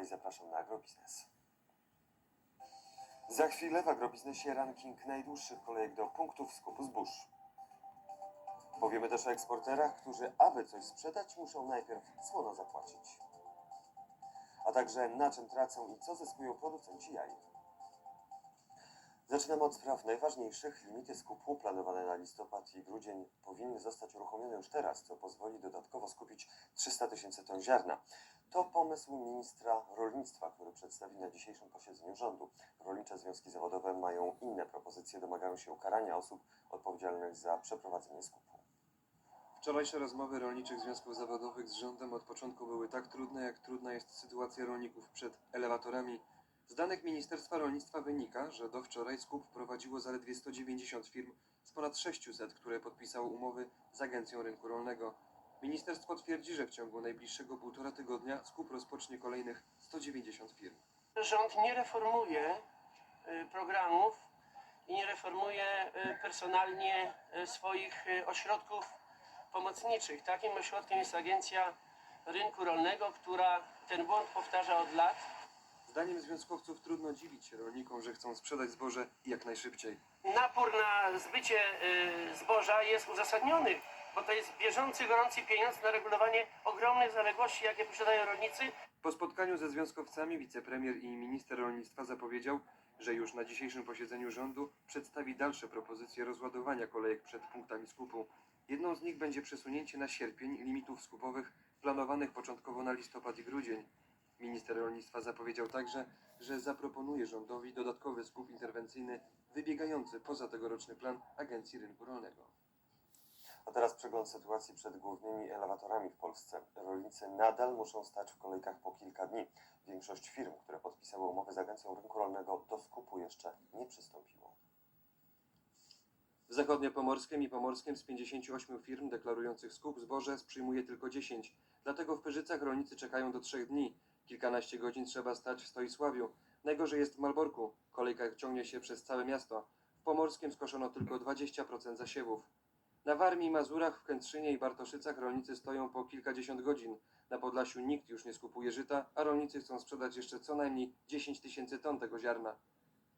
i zapraszam na agrobiznes. Za chwilę w agrobiznesie ranking najdłuższych kolejek do punktów skupu zbóż. Powiemy też o eksporterach, którzy aby coś sprzedać, muszą najpierw słono zapłacić. A także na czym tracą i co zyskują producenci jaj. Zaczynamy od spraw najważniejszych. Limity skupu planowane na listopad i grudzień powinny zostać uruchomione już teraz, co pozwoli dodatkowo skupić 300 tysięcy ton ziarna. To pomysł ministra rolnictwa, który przedstawi na dzisiejszym posiedzeniu rządu. Rolnicze związki zawodowe mają inne propozycje, domagają się ukarania osób odpowiedzialnych za przeprowadzenie skupu. Wczorajsze rozmowy rolniczych związków zawodowych z rządem od początku były tak trudne, jak trudna jest sytuacja rolników przed elewatorami. Z danych Ministerstwa Rolnictwa wynika, że do wczoraj skup prowadziło zaledwie 190 firm z ponad 600, które podpisały umowy z Agencją Rynku Rolnego. Ministerstwo twierdzi, że w ciągu najbliższego półtora tygodnia skup rozpocznie kolejnych 190 firm. Rząd nie reformuje y, programów i nie reformuje y, personalnie y, swoich y, ośrodków pomocniczych. Takim ośrodkiem jest Agencja Rynku Rolnego, która ten błąd powtarza od lat. Zdaniem związkowców trudno dziwić się rolnikom, że chcą sprzedać zboże jak najszybciej. Napór na zbycie y, zboża jest uzasadniony, bo to jest bieżący, gorący pieniądz na regulowanie ogromnych zaległości, jakie posiadają rolnicy. Po spotkaniu ze związkowcami wicepremier i minister rolnictwa zapowiedział, że już na dzisiejszym posiedzeniu rządu przedstawi dalsze propozycje rozładowania kolejek przed punktami skupu. Jedną z nich będzie przesunięcie na sierpień limitów skupowych planowanych początkowo na listopad i grudzień. Minister rolnictwa zapowiedział także, że zaproponuje rządowi dodatkowy skup interwencyjny wybiegający poza tegoroczny plan Agencji Rynku Rolnego. A teraz przegląd sytuacji przed głównymi elewatorami w Polsce. Rolnicy nadal muszą stać w kolejkach po kilka dni. Większość firm, które podpisały umowy z Agencją Rynku Rolnego, do skupu jeszcze nie przystąpiło. W Zachodniopomorskiem i Pomorskiem z 58 firm deklarujących skup zboże przyjmuje tylko 10. Dlatego w Pyrzycach rolnicy czekają do 3 dni. Kilkanaście godzin trzeba stać w Stoisławiu. Najgorzej jest w Malborku. Kolejka ciągnie się przez całe miasto. W Pomorskim skoszono tylko 20% zasiewów. Na Warmii, Mazurach, w Kętrzynie i Bartoszycach rolnicy stoją po kilkadziesiąt godzin. Na Podlasiu nikt już nie skupuje żyta, a rolnicy chcą sprzedać jeszcze co najmniej 10 tysięcy ton tego ziarna.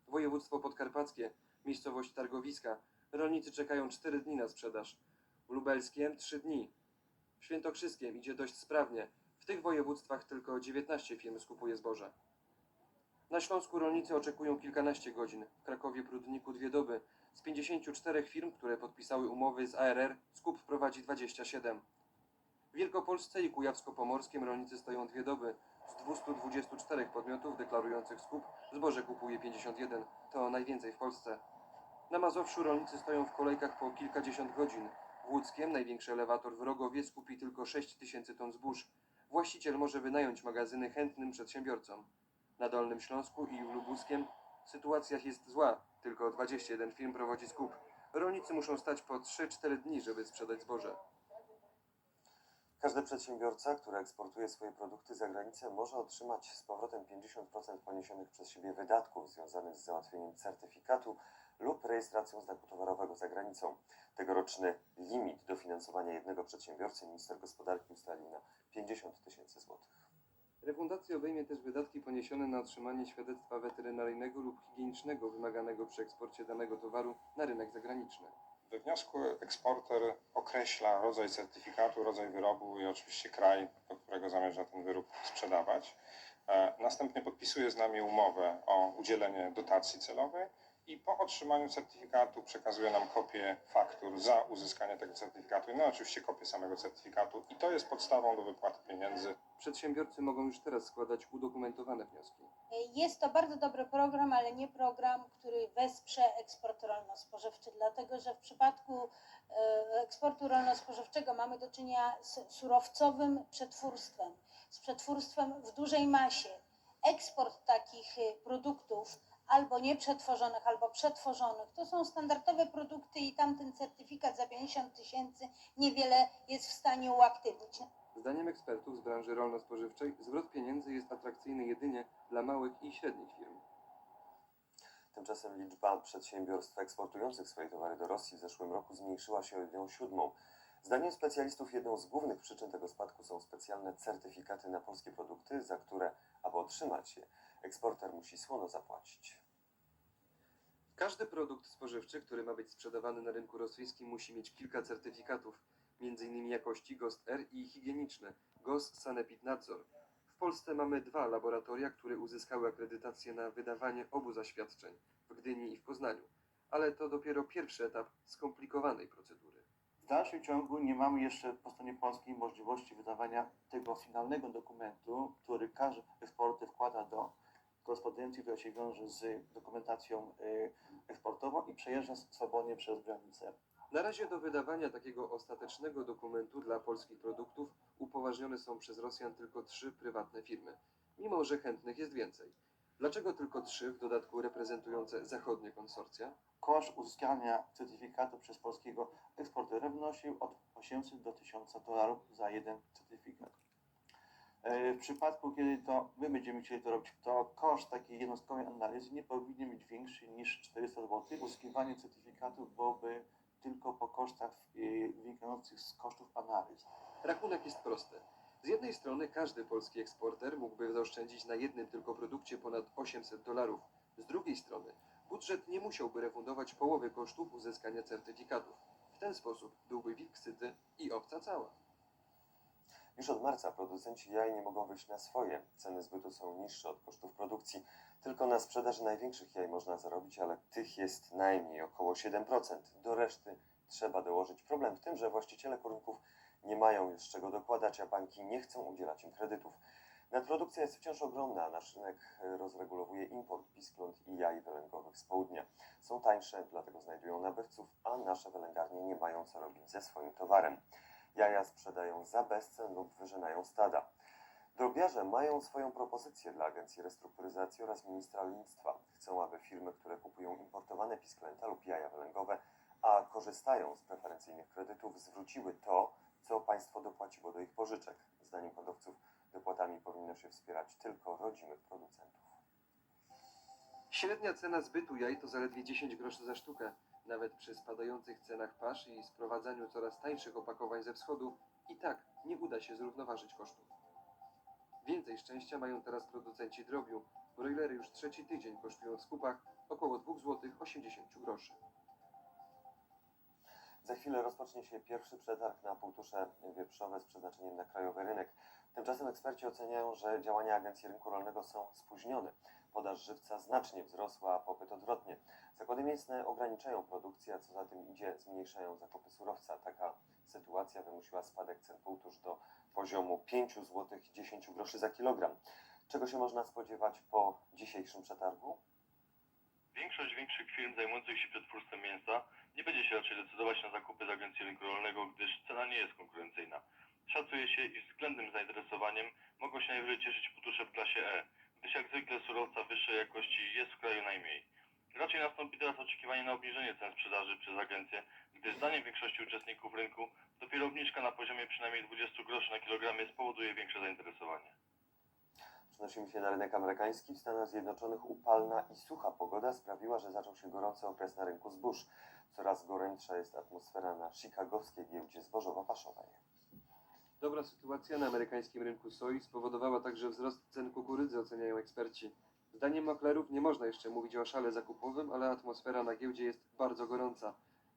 Województwo podkarpackie, miejscowość Targowiska. Rolnicy czekają 4 dni na sprzedaż. W Lubelskiem 3 dni. W Świętokrzyskiem idzie dość sprawnie. W tych województwach tylko 19 firm skupuje zboże. Na Śląsku rolnicy oczekują kilkanaście godzin. W Krakowie Prudniku dwie doby. Z 54 firm, które podpisały umowy z ARR, skup prowadzi 27. W Wielkopolsce i Kujawsko-Pomorskim rolnicy stoją dwie doby. Z 224 podmiotów deklarujących skup zboże kupuje 51. To najwięcej w Polsce. Na Mazowszu rolnicy stoją w kolejkach po kilkadziesiąt godzin. W Łódzkiem największy elewator w Rogowie skupi tylko 6 tysięcy ton zbóż. Właściciel może wynająć magazyny chętnym przedsiębiorcom. Na Dolnym Śląsku i Lubuskiem sytuacja jest zła. Tylko 21 firm prowadzi skup. Rolnicy muszą stać po 3-4 dni, żeby sprzedać zboże. Każdy przedsiębiorca, który eksportuje swoje produkty za granicę, może otrzymać z powrotem 50% poniesionych przez siebie wydatków związanych z załatwieniem certyfikatu lub rejestracją znaku towarowego za granicą. Tegoroczny limit dofinansowania jednego przedsiębiorcy minister gospodarki ustalił na 50 tysięcy złotych. Refundacja obejmie też wydatki poniesione na otrzymanie świadectwa weterynaryjnego lub higienicznego wymaganego przy eksporcie danego towaru na rynek zagraniczny. We wniosku eksporter określa rodzaj certyfikatu, rodzaj wyrobu i oczywiście kraj, do którego zamierza ten wyrób sprzedawać. E, Następnie podpisuje z nami umowę o udzielenie dotacji celowej i po otrzymaniu certyfikatu przekazuje nam kopię faktur za uzyskanie tego certyfikatu i no oczywiście kopię samego certyfikatu i to jest podstawą do wypłaty pieniędzy Przedsiębiorcy mogą już teraz składać udokumentowane wnioski. Jest to bardzo dobry program, ale nie program, który wesprze eksport rolno-spożywczy, dlatego że w przypadku e, eksportu rolno-spożywczego mamy do czynienia z surowcowym przetwórstwem, z przetwórstwem w dużej masie. Eksport takich produktów albo nieprzetworzonych, albo przetworzonych, to są standardowe produkty i tamten certyfikat za 50 tysięcy niewiele jest w stanie uaktywnić. Zdaniem ekspertów z branży rolno-spożywczej zwrot pieniędzy jest atrakcyjny jedynie dla małych i średnich firm. Tymczasem liczba przedsiębiorstw eksportujących swoje towary do Rosji w zeszłym roku zmniejszyła się o jedną siódmą. Zdaniem specjalistów jedną z głównych przyczyn tego spadku są specjalne certyfikaty na polskie produkty, za które, aby otrzymać je, eksporter musi słono zapłacić. Każdy produkt spożywczy, który ma być sprzedawany na rynku rosyjskim, musi mieć kilka certyfikatów, m.in. jakości GOST R i higieniczne GOS Sanepid Nadzor. W Polsce mamy dwa laboratoria, które uzyskały akredytację na wydawanie obu zaświadczeń w Gdyni i w Poznaniu, ale to dopiero pierwszy etap skomplikowanej procedury. W dalszym ciągu nie mamy jeszcze po stronie polskiej możliwości wydawania tego finalnego dokumentu, który każdy eksporter wkłada do korespondencji, która się wiąże z dokumentacją y, eksportową i przejeżdża swobodnie przez granicę. Na razie do wydawania takiego ostatecznego dokumentu dla polskich produktów upoważnione są przez Rosjan tylko trzy prywatne firmy, mimo że chętnych jest więcej. Dlaczego tylko trzy, w dodatku reprezentujące zachodnie konsorcja? Koszt uzyskania certyfikatu przez polskiego eksportera wynosił od 800 do 1000 dolarów za jeden certyfikat. E, W przypadku, kiedy to my będziemy chcieli to robić, to koszt takiej jednostkowej analizy nie powinien być większy niż 400 zł. Uzyskiwanie certyfikatu byłoby tylko po kosztach e, wynikających z kosztów analiz. Rachunek jest prosty. Z jednej strony każdy polski eksporter mógłby zaoszczędzić na jednym tylko produkcie ponad 800 dolarów. Z drugiej strony budżet nie musiałby refundować połowy kosztów uzyskania certyfikatów. W ten sposób byłby wilk syty i owca cała. Już od marca producenci jaj nie mogą wyjść na swoje. Ceny zbytu są niższe od kosztów produkcji. Tylko na sprzedaży największych jaj można zarobić, ale tych jest najmniej, około 7%. Do reszty trzeba dołożyć. Problem w tym, że właściciele kurników nie mają już czego dokładać, a banki nie chcą udzielać im kredytów. Nadprodukcja jest wciąż ogromna, nasz rynek rozregulowuje import piskląt i jaj wylęgowych z południa. Są tańsze, dlatego znajdują nabywców, a nasze wylęgarnie nie mają co robić ze swoim towarem. Jaja sprzedają za bezcen lub wyrzynają stada. Drobiarze mają swoją propozycję dla Agencji Restrukturyzacji oraz Ministra Rolnictwa. Chcą, aby firmy, które kupują importowane pisklęta lub jaja wylęgowe, a korzystają z preferencyjnych kredytów, zwróciły to, co państwo dopłaciło do ich pożyczek. Zdaniem hodowców dopłatami powinno się wspierać tylko rodzimych producentów. Średnia cena zbytu jaj to zaledwie 10 groszy za sztukę. Nawet przy spadających cenach pasz i sprowadzaniu coraz tańszych opakowań ze wschodu, i tak nie uda się zrównoważyć kosztów. Więcej szczęścia mają teraz producenci drobiu. Broilery już trzeci tydzień kosztują w skupach około 2 zł 80 groszy. Za chwilę rozpocznie się pierwszy przetarg na półtusze wieprzowe z przeznaczeniem na krajowy rynek. Tymczasem eksperci oceniają, że działania Agencji Rynku Rolnego są spóźnione. Podaż żywca znacznie wzrosła, a popyt odwrotnie. Zakłady mięsne ograniczają produkcję, a co za tym idzie, zmniejszają zakupy surowca. Taka sytuacja wymusiła spadek cen półtusz do poziomu 5 zł 10 groszy za kilogram. Czego się można spodziewać po dzisiejszym przetargu? Większość większych firm zajmujących się przetwórstwem mięsa nie będzie się raczej decydować na zakupy z Agencji Rynku Rolnego, gdyż cena nie jest konkurencyjna. Szacuje się, iż względnym zainteresowaniem mogą się najwyżej cieszyć putusze w klasie E, gdyż jak zwykle surowca wyższej jakości jest w kraju najmniej. Raczej nastąpi teraz oczekiwanie na obniżenie cen sprzedaży przez agencję, gdyż zdaniem większości uczestników rynku dopiero obniżka na poziomie przynajmniej 20 groszy na kilogramie spowoduje większe zainteresowanie. Przenosimy się na rynek amerykański. W Stanach Zjednoczonych upalna i sucha pogoda sprawiła, że zaczął się gorący okres na rynku zbóż. Coraz gorętsza jest atmosfera na chicagowskiej giełdzie zbożowo-paszowej. Dobra sytuacja na amerykańskim rynku soi spowodowała także wzrost cen kukurydzy, oceniają eksperci. Zdaniem maklerów nie można jeszcze mówić o szale zakupowym, ale atmosfera na giełdzie jest bardzo gorąca.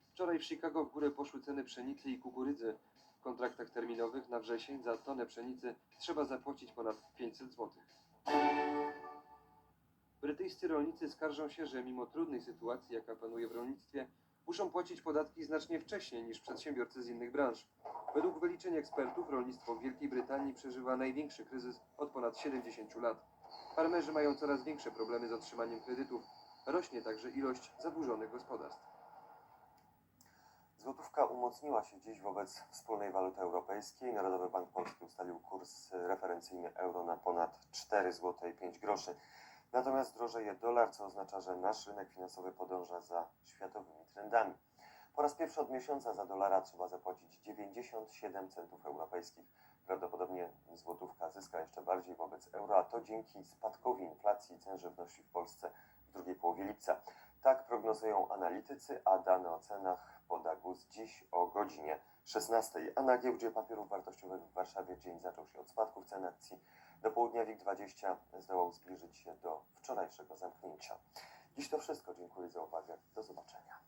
Wczoraj w Chicago w górę poszły ceny pszenicy i kukurydzy. W kontraktach terminowych na wrzesień za tonę pszenicy trzeba zapłacić ponad 500 zł. Brytyjscy rolnicy skarżą się, że mimo trudnej sytuacji, jaka panuje w rolnictwie, muszą płacić podatki znacznie wcześniej niż przedsiębiorcy z innych branż. Według wyliczeń ekspertów rolnictwo w Wielkiej Brytanii przeżywa największy kryzys od ponad 70 lat. Farmerzy mają coraz większe problemy z otrzymaniem kredytów. Rośnie także ilość zadłużonych gospodarstw. Złotówka umocniła się dziś wobec wspólnej waluty europejskiej. Narodowy Bank Polski ustalił kurs referencyjny euro na ponad 4 zł 5 groszy. Natomiast drożeje dolar, co oznacza, że nasz rynek finansowy podąża za światowymi trendami. Po raz pierwszy od miesiąca za dolara trzeba zapłacić 97 centów europejskich. Prawdopodobnie złotówka zyska jeszcze bardziej wobec euro, a to dzięki spadkowi inflacji i cen żywności w Polsce w drugiej połowie lipca. Tak prognozują analitycy, a dane o cenach poda GUS dziś o godzinie 16. A na giełdzie papierów wartościowych w Warszawie dzień zaczął się od spadków cen akcji. Do południa WIG20 zdołał zbliżyć się do wczorajszego zamknięcia. Dziś to wszystko. Dziękuję za uwagę. Do zobaczenia.